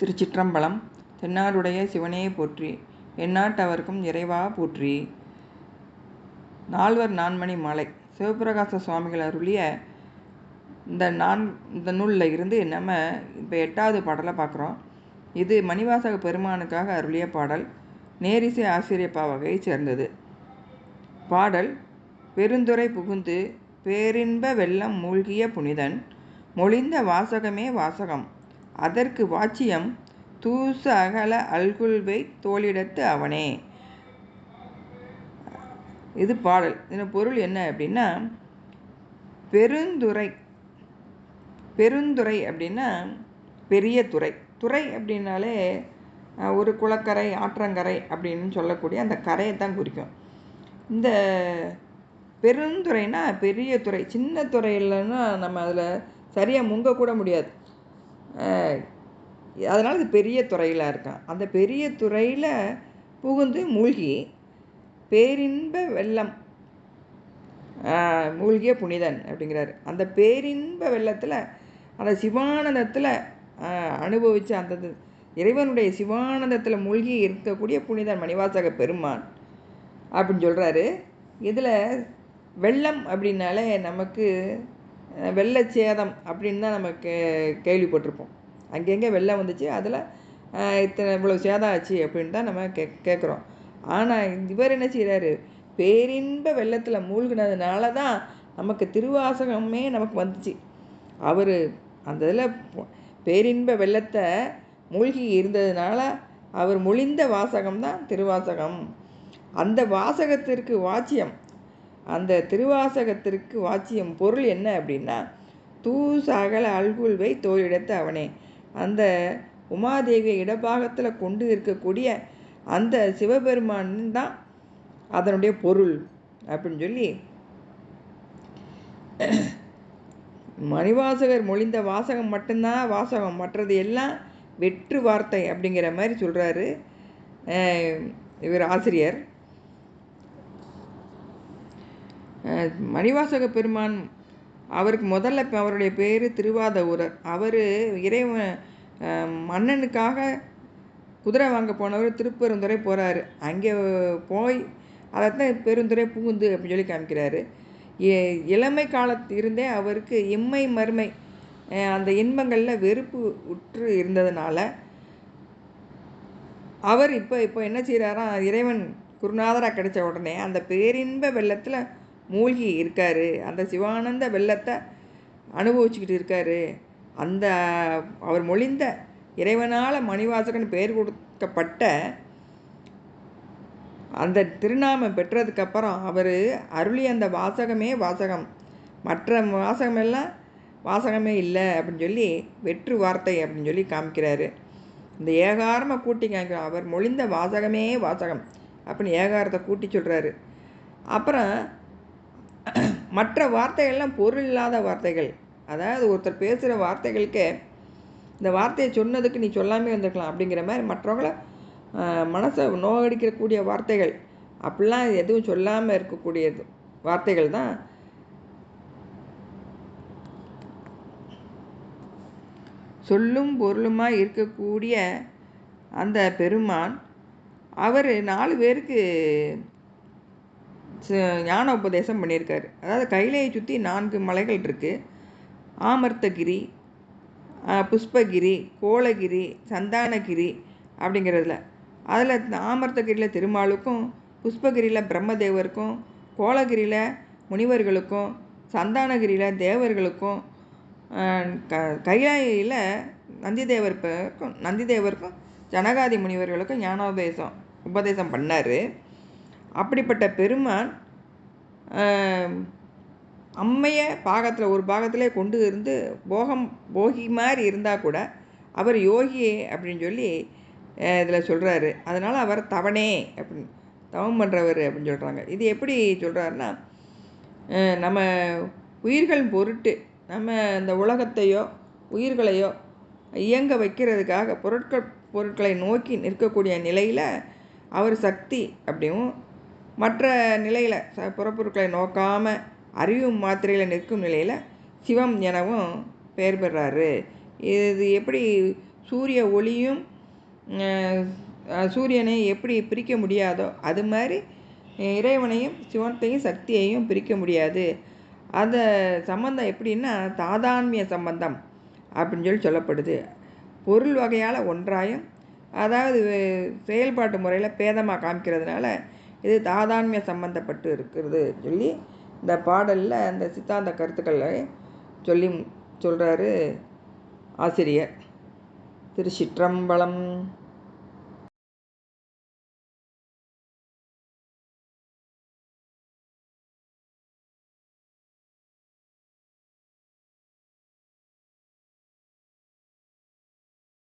திருச்சிற்றம்பலம் தென்னாடுடைய சிவனே போற்றி எந்நாட்டவர்க்கும் இறைவா போற்றி. நால்வர் நான்மணி மாலை. சிவபிரகாச சுவாமிகள் அருளிய இந்த நான் இந்த நூலில் இருந்து நம்ம இப்போ எட்டாவது பாடலை பார்க்குறோம். இது மணிவாசக பெருமானுக்காக அருளிய பாடல். நேரிசை ஆசிரியப்பா வகையை சேர்ந்தது. பாடல் பெருந்துரை புகுந்து பேரின்ப வெள்ளம் மூழ்கிய புனிதன் மொழிந்த வாசகமே வாசகம் அதற்கு வாச்சியம் தூச அகல அல்குல்வை தோளிடத்து அவனே. இது பாடல். இதன் பொருள் என்ன அப்படின்னா பெருந்துறை. பெருந்துறை அப்படின்னா பெரிய துறை. துறை அப்படின்னாலே ஒரு குளக்கரை ஆற்றங்கரை அப்படின்னு சொல்லக்கூடிய அந்த கரையை தான் குறிக்கும். இந்த பெருந்துறைனா பெரிய துறை. சின்ன துறையிலன்னா நம்ம அதில் சரியாக முங்கக்கூட முடியாது. அதனால் இது பெரிய துறையில் இருக்கான். அந்த பெரிய துறையில் புகுந்து மூழ்கி பேரின்ப வெள்ளம் மூழ்கிய புனிதன் அப்படிங்கிறாரு. அந்த பேரின்ப வெள்ளத்தில் அந்த சிவானந்தத்தில் அனுபவித்த அந்த இறைவனுடைய சிவானந்தத்தில் மூழ்கி இருக்கக்கூடிய புனிதன் மணிவாசக பெருமான் அப்படின்னு சொல்கிறாரு இதில் வெள்ளம் அப்படின்னாலே நமக்கு வெள்ளச்சேதம் அப்படின்னு தான் நம்ம கே கேள்விப்பட்டிருப்போம். அங்கங்கே வெள்ளம் வந்துச்சு அதில் இத்தனை இவ்வளோ சேதம் ஆச்சு அப்படின்னு தான் நம்ம கே கேட்குறோம் ஆனால் இவர் என்ன செய்கிறாரு பேரின்ப வெள்ளத்தில் மூழ்கினதுனால தான் நமக்கு திருவாசகமே நமக்கு வந்துச்சு. அவர் அந்த இதில் பேரின்ப வெள்ளத்தை மூழ்கி இருந்ததுனால அவர் மொழிந்த வாசகம் தான் திருவாசகம். அந்த வாசகத்திற்கு வாச்சியம். அந்த திருவாசகத்திற்கு வாச்சியம் பொருள் என்ன அப்படின்னா தூசாகல அல்குல்வை தோளிடத்து அவனே. அந்த உமாதேவியை இடபாகத்தில் கொண்டு இருக்கக்கூடிய அந்த சிவபெருமான் தான் அதனுடைய பொருள் அப்படின்னு சொல்லி மணிவாசகர் மொழிந்த வாசகம் மட்டும்தான் வாசகம் மற்றது எல்லாம் வெற்று வார்த்தை அப்படிங்கிற மாதிரி சொல்கிறாரு இவர் ஆசிரியர். மணிவாசக பெருமான் அவருக்கு முதல்ல அவருடைய பேர் திருவாத ஊரர் அவர் இறைவன் மன்னனுக்காக குதிரை வாங்க போனவர் திருப்பெருந்துறை போகிறாரு அங்கே போய் அதைத்தான் பெருந்துறை பூந்து அப்படின்னு சொல்லி காமிக்கிறாரு. இளமை காலத்து இருந்தே அவருக்கு இம்மை மறுமை அந்த இன்பங்களில் வெறுப்பு உற்று இருந்ததுனால அவர் இப்போ இப்போ என்ன செய்கிறாராம் இறைவன் குருநாதராக கிடைச்ச உடனே அந்த பேரின்ப வெள்ளத்தில் மூழ்கி இருக்கார். அந்த சிவானந்த வெள்ளத்தை அனுபவிச்சுக்கிட்டு இருக்கார். அந்த அவர் மொழிந்த இறைவனால் மணிவாசகன் பெயர் கொடுக்கப்பட்ட அந்த திருநாமம் பெற்றதுக்கப்புறம் அவர் அருளி அந்த வாசகமே வாசகம். மற்ற வாசகமெல்லாம் வாசகமே இல்லை அப்படின்னு சொல்லி வெற்று வார்த்தை அப்படின்னு சொல்லி காமிக்கிறாரு. இந்த ஏகாரமாக கூட்டி காமிக்கிறார். அவர் மொழிந்த வாசகமே வாசகம் அப்படின்னு ஏகாரத்தை கூட்டி சொல்கிறாரு அப்புறம் மற்ற வார்த்தைகள்லாம் பொருள் இல்லாத வார்த்தைகள். அதாவது ஒருத்தர் பேசுகிற வார்த்தைகளுக்கே இந்த வார்த்தையை சொன்னதுக்கு நீ சொல்லாமே வந்திருக்கலாம் அப்படிங்கிற மாதிரி மற்றவங்கள மனசை நோகடிக்கக்கூடிய வார்த்தைகள். அப்படிலாம் எதுவும் சொல்லாமல் இருக்கக்கூடியது வார்த்தைகள் தான். சொல்லும் பொருளுமாக இருக்கக்கூடிய அந்த பெருமான் அவர் நாலு பேருக்கு ஞான உபதேசம் பண்ணியிருக்காரு. அதாவது கைலையை சுற்றி நான்கு மலைகள் இருக்குது ஆமர்த்தகிரி புஷ்பகிரி கோலகிரி சந்தானகிரி அப்படிங்கிறதுல. அதில் ஆமர்த்தகிரியில் திருமாலுக்கும் புஷ்பகிரியில் பிரம்மதேவருக்கும் கோலகிரியில் முனிவர்களுக்கும் சந்தானகிரியில் தேவர்களுக்கும் க கைலாயில் நந்திதேவருக்கும் நந்திதேவருக்கும் ஜனகாதி முனிவர்களுக்கும் ஞானோபதேசம் உபதேசம் பண்ணார். அப்படிப்பட்ட பெருமான் அம்மையை பாகத்தில் ஒரு பாகத்திலே கொண்டு இருந்து போகம் போகி மாதிரி இருந்தால் கூட அவர் யோகி அப்படின்னு சொல்லி இதில் சொல்கிறாரு அதனால் அவர் தவணே அப்படின்னு தவம் பண்ணுறவர் அப்படின்னு சொல்கிறாங்க இது எப்படி சொல்கிறாருன்னா நம்ம உயிர்கள் பொருட்டு நம்ம இந்த உலகத்தையோ உயிர்களையோ இயங்க வைக்கிறதுக்காக பொருட்கள் பொருட்களை நோக்கி நிற்கக்கூடிய நிலையில் அவர் சக்தி அப்படியும் மற்ற நிலையில் ச புறப்பொருட்களை நோக்காமல் அறிவு மாத்திரையில் நிற்கும் நிலையில் சிவம் எனவும் பெயர் பெறாரு. இது எப்படி சூரிய ஒளியும் சூரியனை எப்படி பிரிக்க முடியாதோ அது மாதிரி இறைவனையும் சிவத்தையும் சக்தியையும் பிரிக்க முடியாது. அந்த சம்பந்தம் எப்படின்னா தாதான்மிய சம்பந்தம் அப்படின்னு சொல்லி சொல்லப்படுது. பொருள் வகையால் ஒன்றாயும் அதாவது செயல்பாட்டு முறையில் பேதமாக காமிக்கிறதுனால இது தாதான்மிய சம்பந்தப்பட்டு இருக்கிறது சொல்லி இந்த பாடலில் அந்த சித்தாந்த கருத்துக்களை சொல்லி சொல்கிறாரு ஆசிரியர். திருச்சிற்றம்பலம்